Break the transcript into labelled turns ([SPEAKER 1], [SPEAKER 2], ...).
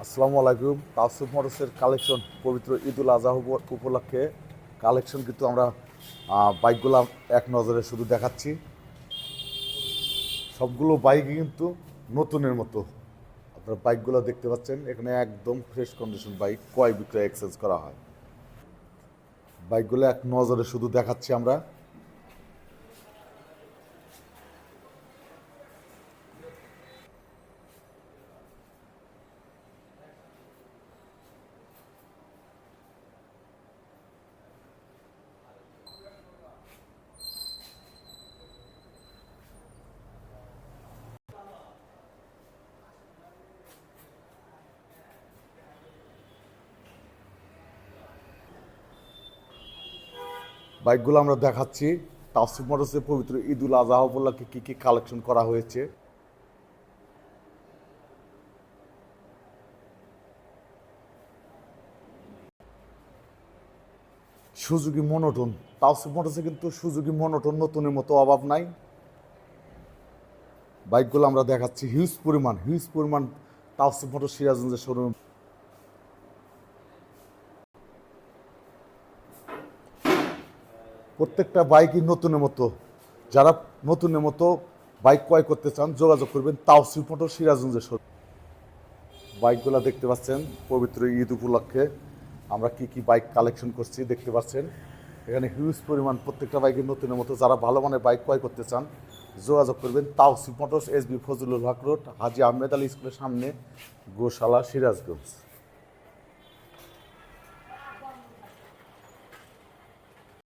[SPEAKER 1] আসসালামু আলাইকুম। তাসুফ মোটরসের কালেকশন পবিত্র ঈদুল আজহা উপ- উপলক্ষে কালেকশন কিন্তু আমরা বাইকগুলো এক নজরে শুধু দেখাচ্ছি। সবগুলো বাইকই কিন্তু নতুনের মতো। আপনারা বাইকগুলো দেখতে পাচ্ছেন, এখানে একদম ফ্রেশ কন্ডিশন বাইক, ক্রয় বিক্রয় এক্সচেঞ্জ করা হয়। বাইকগুলো এক নজরে শুধু দেখাচ্ছি আমরা। বাইকগুলো আমরা দেখাচ্ছি। তাসুফ মোটরসের পবিত্র ঈদুল আজহা উপলক্ষে কী কী কালেকশন করা হয়েছে? Suzuki monotone. তাওসিফ মোটরসে কিন্তু সুজুকি মনোটন নতুনের মতো অভাব নাই। বাইকগুলো আমরা দেখাচ্ছি। হিউজ পরিমাণ হিউজ পরিমাণ তাওসিফ মোটর সিরাজগঞ্জের শোরুম প্রত্যেকটা বাইকই নতুনের মতো। যারা নতুনের মতো বাইক ক্রয় করতে চান, যোগাযোগ করবেন তাওসিফ মোটর সিরাজগঞ্জের শোরুম বাইকগুলো দেখতে পাচ্ছেন, পবিত্র ঈদ উপলক্ষে। আমরা কি কি বাইক কালেকশন করছি দেখতে পাচ্ছেন। এখানে হিউজ পরিমাণ প্রত্যেকটা বাইকের নতুনের মতো। যারা ভালো মানের বাইক ক্রয় করতে চান, যোগাযোগ করবেন Tawsif motors S B Fazlul Haque road, Haji Ahmed Ali স্কুলের সামনে, গোশালা সিরাজগঞ্জ।